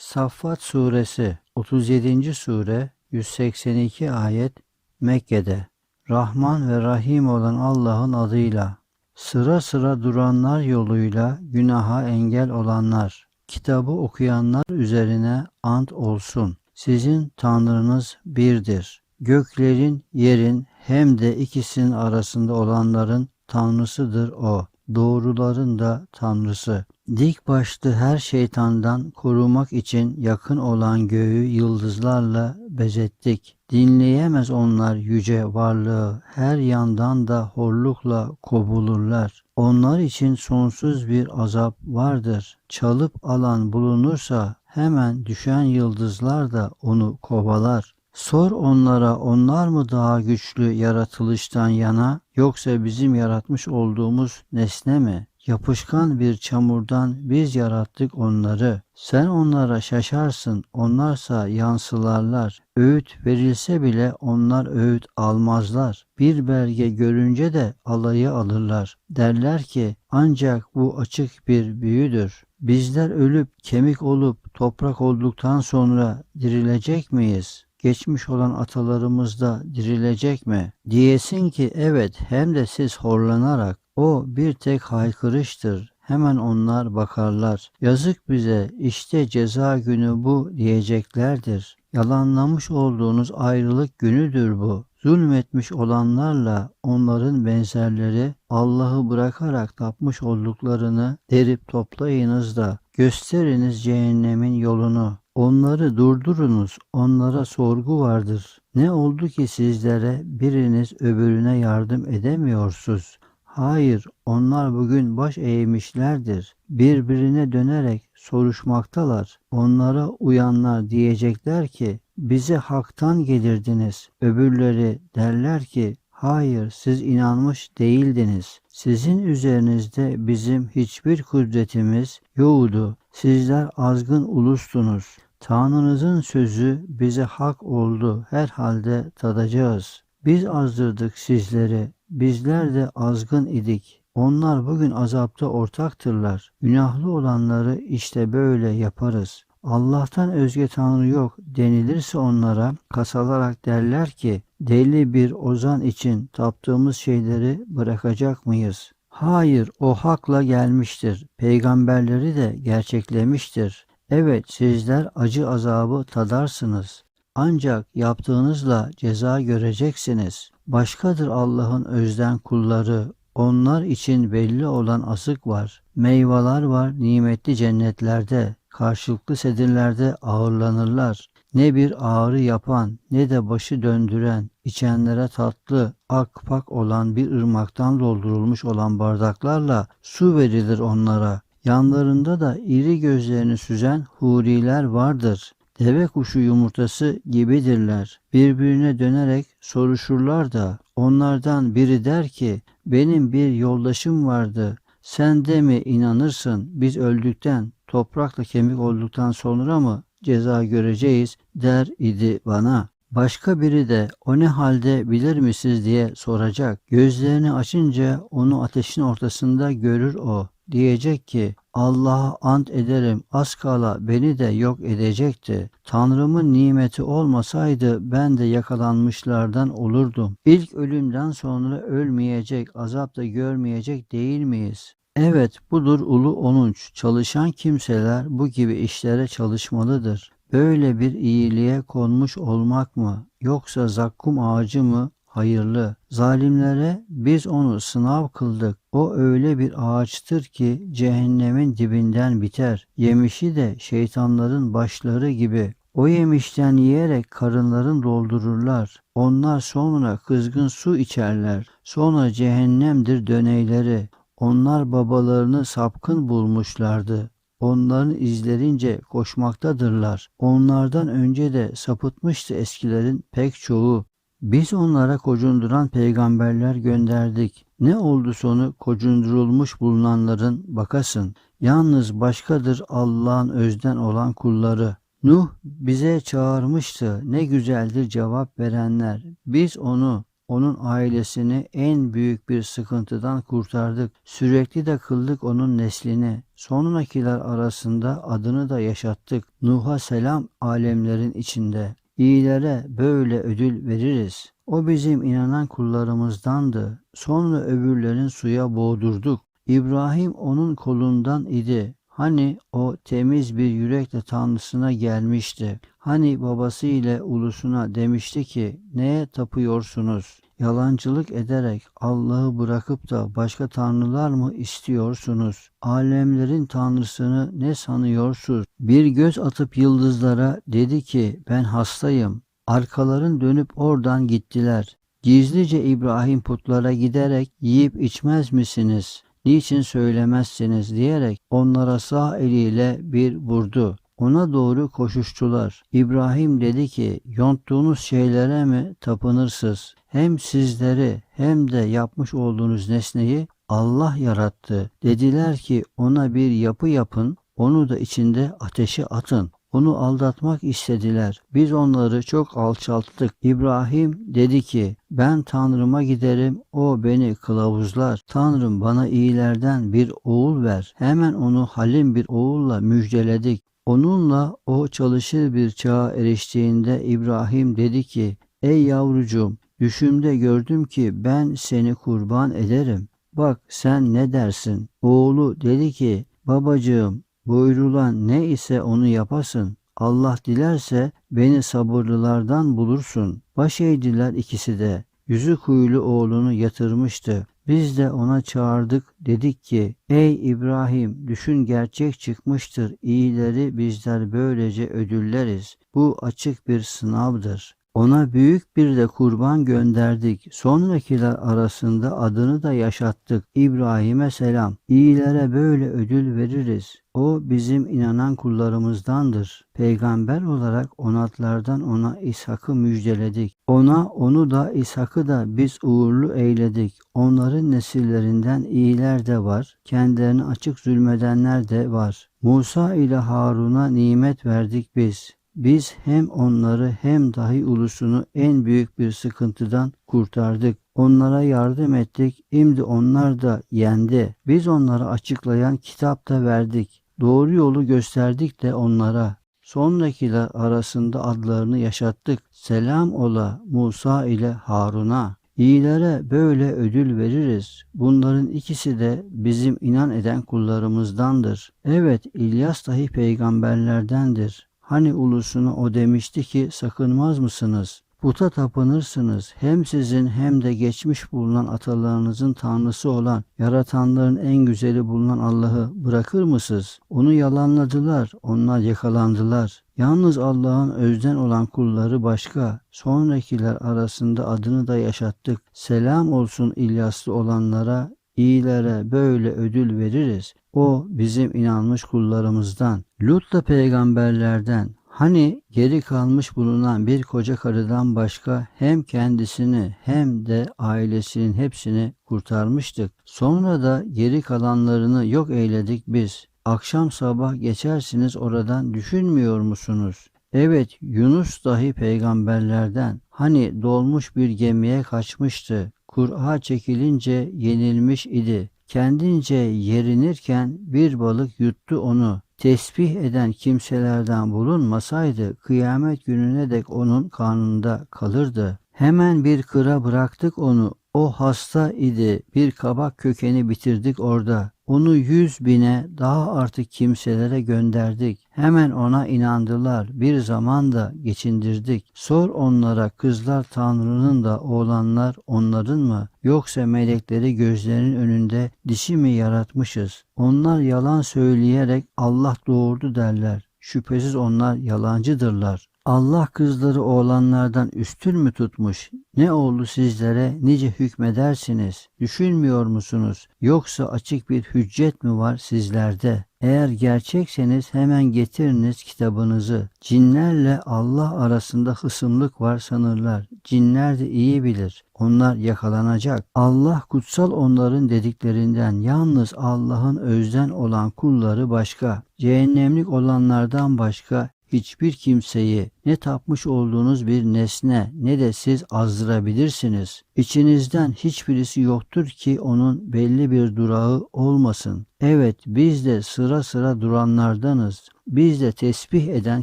Saffat Suresi 37. Sure 182 ayet Mekke'de Rahman ve Rahim olan Allah'ın adıyla sıra sıra duranlar yoluyla günaha engel olanlar kitabı okuyanlar üzerine ant olsun. Sizin Tanrınız birdir. Göklerin, yerin hem de ikisinin arasında olanların Tanrısıdır O. Doğruların da Tanrısı. Dik başlı her şeytandan korumak için yakın olan göğü yıldızlarla bezettik. Dinleyemez onlar yüce varlığı, her yandan da horlukla kovulurlar. Onlar için sonsuz bir azap vardır. Çalıp alan bulunursa hemen düşen yıldızlar da onu kovalar. Sor onlara onlar mı daha güçlü yaratılıştan yana yoksa bizim yaratmış olduğumuz nesne mi? Yapışkan bir çamurdan biz yarattık onları. Sen onlara şaşarsın, onlarsa yansılarlar. Öğüt verilse bile onlar öğüt almazlar. Bir belge görünce de alayı alırlar. Derler ki ancak bu açık bir büyüdür. Bizler ölüp kemik olup toprak olduktan sonra dirilecek miyiz? geçmiş olan atalarımız da dirilecek mi? Diyesin ki evet hem de siz horlanarak o bir tek haykırıştır. Hemen onlar bakarlar. Yazık bize işte ceza günü bu diyeceklerdir. Yalanlamış olduğunuz ayrılık günüdür bu. Zulmetmiş olanlarla onların benzerleri Allah'ı bırakarak tapmış olduklarını derip toplayınız da gösteriniz cehennemin yolunu. Onları durdurunuz, onlara sorgu vardır. Ne oldu ki sizlere biriniz öbürüne yardım edemiyorsunuz? Hayır, onlar bugün baş eğmişlerdir. Birbirine dönerek soruşmaktalar. Onlara uyanlar diyecekler ki, bize haktan gelirdiniz. Öbürleri derler ki, hayır siz inanmış değildiniz. Sizin üzerinizde bizim hiçbir kudretimiz yoktu. Sizler azgın ulustunuz. Tanrınızın sözü bize hak oldu. Herhalde tadacağız. Biz azdırdık sizleri. Bizler de azgın idik. Onlar bugün azapta ortaktırlar. Günahlı olanları işte böyle yaparız. Allah'tan özge Tanrı yok denilirse onlara kasalarak derler ki deli bir ozan için taptığımız şeyleri bırakacak mıyız? Hayır o hakla gelmiştir. Peygamberleri de gerçeklemiştir. Evet sizler acı azabı tadarsınız. Ancak yaptığınızla ceza göreceksiniz. Başkadır Allah'ın özden kulları. Onlar için belli olan asık var. Meyveler var nimetli cennetlerde. Karşılıklı sedirlerde ağırlanırlar. Ne bir ağrı yapan ne de başı döndüren, içenlere tatlı, akpak olan bir ırmaktan doldurulmuş olan bardaklarla su verilir onlara. Yanlarında da iri gözlerini süzen huriler vardır. Deve kuşu yumurtası gibidirler. Birbirine dönerek soruşurlar da onlardan biri der ki benim bir yoldaşım vardı. Sen de mi inanırsın biz öldükten toprakla kemik olduktan sonra mı ceza göreceğiz der idi bana. Başka biri de o ne halde bilir misiniz diye soracak. Gözlerini açınca onu ateşin ortasında görür o. Diyecek ki Allah'a ant ederim az kala beni de yok edecekti. Tanrımın nimeti olmasaydı ben de yakalanmışlardan olurdum. İlk ölümden sonra ölmeyecek, azap da görmeyecek değil miyiz? Evet budur ulu onunç. Çalışan kimseler bu gibi işlere çalışmalıdır. Böyle bir iyiliğe konmuş olmak mı yoksa zakkum ağacı mı hayırlı. Zalimlere biz onu sınav kıldık. O öyle bir ağaçtır ki cehennemin dibinden biter. Yemişi de şeytanların başları gibi. O yemişten yiyerek karınların doldururlar. Onlar sonra kızgın su içerler. Sonra cehennemdir döneyleri. Onlar babalarını sapkın bulmuşlardı. Onların izlerince koşmaktadırlar. Onlardan önce de sapıtmıştı eskilerin pek çoğu. Biz onlara kocunduran peygamberler gönderdik. Ne oldu sonu kocundurulmuş bulunanların bakasın. Yalnız başkadır Allah'ın özden olan kulları. Nuh bize çağırmıştı. Ne güzeldir cevap verenler. Biz onu onun ailesini en büyük bir sıkıntıdan kurtardık. Sürekli de kıldık onun neslini. Sonrakiler arasında adını da yaşattık. Nuh'a selam alemlerin içinde. İyilere böyle ödül veririz. O bizim inanan kullarımızdandı. Sonra öbürlerin suya boğdurduk. İbrahim onun kolundan idi. Hani o temiz bir yürekle Tanrısına gelmişti. Hani babası ile ulusuna demişti ki neye tapıyorsunuz? Yalancılık ederek Allah'ı bırakıp da başka tanrılar mı istiyorsunuz? Alemlerin tanrısını ne sanıyorsunuz? Bir göz atıp yıldızlara dedi ki ben hastayım. Arkaların dönüp oradan gittiler. Gizlice İbrahim putlara giderek yiyip içmez misiniz? Niçin söylemezsiniz diyerek onlara sağ eliyle bir vurdu. Ona doğru koşuştular. İbrahim dedi ki, yonttuğunuz şeylere mi tapınırsınız? Hem sizleri hem de yapmış olduğunuz nesneyi Allah yarattı. Dediler ki ona bir yapı yapın, onu da içinde ateşe atın. Onu aldatmak istediler. Biz onları çok alçalttık. İbrahim dedi ki ben Tanrıma giderim o beni kılavuzlar. Tanrım bana iyilerden bir oğul ver. Hemen onu halim bir oğulla müjdeledik. Onunla o çalışır bir çağa eriştiğinde İbrahim dedi ki Ey yavrucuğum düşümde gördüm ki ben seni kurban ederim. Bak sen ne dersin? Oğlu dedi ki babacığım buyurulan ne ise onu yapasın. Allah dilerse beni sabırlılardan bulursun. Baş eğdiler ikisi de. Yüzü kuyulu oğlunu yatırmıştı. Biz de ona çağırdık dedik ki ey İbrahim düşün gerçek çıkmıştır iyileri bizler böylece ödülleriz. Bu açık bir sınavdır. Ona büyük bir de kurban gönderdik. Sonrakiler arasında adını da yaşattık. İbrahim'e selam. İyilere böyle ödül veririz. O bizim inanan kullarımızdandır. Peygamber olarak onatlardan ona İshak'ı müjdeledik. Ona onu da İshak'ı da biz uğurlu eyledik. Onların nesillerinden iyiler de var. Kendilerini açık zulmedenler de var. Musa ile Harun'a nimet verdik biz. Biz hem onları hem dahi ulusunu en büyük bir sıkıntıdan kurtardık. Onlara yardım ettik. Şimdi onlar da yendi. Biz onlara açıklayan kitap da verdik. Doğru yolu gösterdik de onlara. Sonrakiler arasında adlarını yaşattık. Selam ola Musa ile Harun'a. İyilere böyle ödül veririz. Bunların ikisi de bizim inan eden kullarımızdandır. Evet İlyas dahi peygamberlerdendir. Hani ulusuna o demişti ki sakınmaz mısınız? Puta tapınırsınız. Hem sizin hem de geçmiş bulunan atalarınızın tanrısı olan, yaratanların en güzeli bulunan Allah'ı bırakır mısınız? Onu yalanladılar, onlar yakalandılar. Yalnız Allah'ın özden olan kulları başka. Sonrakiler arasında adını da yaşattık. Selam olsun İlyaslı olanlara, iyilere böyle ödül veririz. O bizim inanmış kullarımızdan. Lut da peygamberlerden. Hani geri kalmış bulunan bir koca karıdan başka hem kendisini hem de ailesinin hepsini kurtarmıştık. Sonra da geri kalanlarını yok eyledik biz. Akşam sabah geçersiniz oradan düşünmüyor musunuz? Evet Yunus dahi peygamberlerden. Hani dolmuş bir gemiye kaçmıştı. Kur'a çekilince yenilmiş idi. Kendince yerinirken bir balık yuttu onu. Tesbih eden kimselerden bulunmasaydı kıyamet gününe dek onun karnında kalırdı. Hemen bir kıra bıraktık onu. O hasta idi. Bir kabak kökeni bitirdik orada. Onu yüz bine daha artık kimselere gönderdik. Hemen ona inandılar. Bir zaman da geçindirdik. Sor onlara kızlar Tanrı'nın da oğlanlar onların mı? Yoksa melekleri gözlerinin önünde dişi mi yaratmışız? Onlar yalan söyleyerek Allah doğurdu derler. Şüphesiz onlar yalancıdırlar. Allah kızları oğlanlardan üstün mü tutmuş? Ne oldu sizlere nice hükmedersiniz? Düşünmüyor musunuz? Yoksa açık bir hüccet mi var sizlerde? Eğer gerçekseniz hemen getiriniz kitabınızı. Cinlerle Allah arasında hısımlık var sanırlar. Cinler de iyi bilir. Onlar yakalanacak. Allah kutsal onların dediklerinden yalnız Allah'ın özden olan kulları başka. Cehennemlik olanlardan başka hiçbir kimseyi ne tapmış olduğunuz bir nesne ne de siz azdırabilirsiniz. İçinizden hiçbirisi yoktur ki onun belli bir durağı olmasın. Evet biz de sıra sıra duranlardanız. Biz de tesbih eden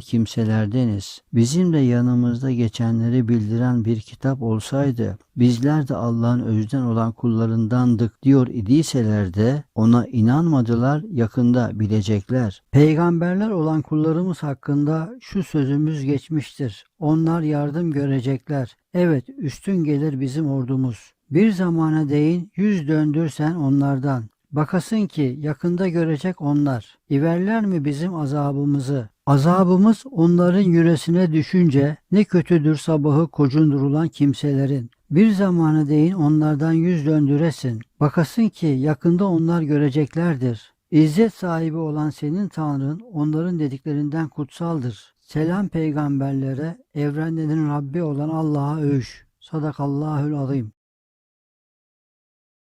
kimselerdeniz. Bizim de yanımızda geçenleri bildiren bir kitap olsaydı, bizler de Allah'ın özden olan kullarındandık diyor idiyseler de ona inanmadılar, yakında bilecekler. Peygamberler olan kullarımız hakkında şu sözümüz geçmiştir. Onlar yardım görecekler. Evet üstün gelir bizim ordumuz. Bir zamana değin yüz döndürsen onlardan. Bakasın ki yakında görecek onlar. İverler mi bizim azabımızı? Azabımız onların yüresine düşünce ne kötüdür sabahı kocundurulan kimselerin. Bir zamana değin onlardan yüz döndüresin. Bakasın ki yakında onlar göreceklerdir. İzzet sahibi olan senin Tanrın onların dediklerinden kutsaldır. Selam peygamberlere, evrenlerin Rabbi olan Allah'a övüş. Sadakallahül azim.